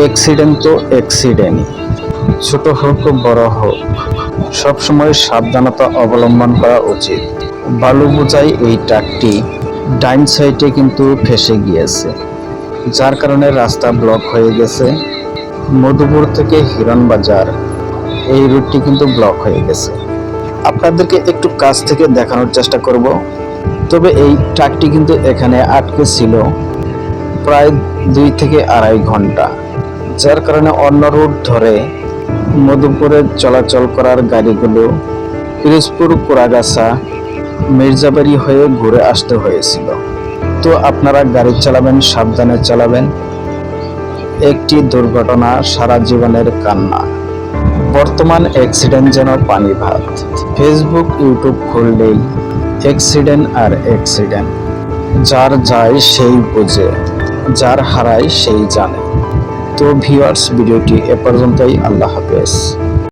Accident তো অ্যাক্সিডেন্টই। ছোট হোক, বড় হোক, সবসময় সাবধানতা অবলম্বন করা উচিত। বালু বোঝাই এই ট্রাকটি ডাইন সাইডে কিন্তু ফেসে গিয়েছে, যার কারণে রাস্তা ব্লক হয়ে গেছে। মধুপুর থেকে হিরণবাজার এই রুটটি কিন্তু ব্লক হয়ে গেছে। আপনাদেরকে একটু কাছ থেকে দেখানোর চেষ্টা করব। তবে এই ট্রাকটি কিন্তু এখানে আটকে ছিল প্রায় দুই থেকে আড়াই ঘণ্টা। যার কারণে অন্য রুট ধরে মধুপুরে চলাচল করার গাড়িগুলো পিরোজপুর কোরাগাছা মির্জাবাড়ি হয়ে ঘুরে আসতে হয়েছিল। তো আপনারা গাড়ি চালাবেন, সাবধানে চালাবেন। একটি দুর্ঘটনা সারা জীবনের কান্না। বর্তমান অ্যাক্সিডেন্ট যেন পানি ভাত ফেসবুক ইউটিউব খুললেই অ্যাক্সিডেন্ট আর অ্যাক্সিডেন্ট যার যায় সেই বোঝে, যার হারায় সেই জানে। তো ভিউয়ার্স ভিডিওটি এ পর্যন্তই। আল্লাহ হাফেজ।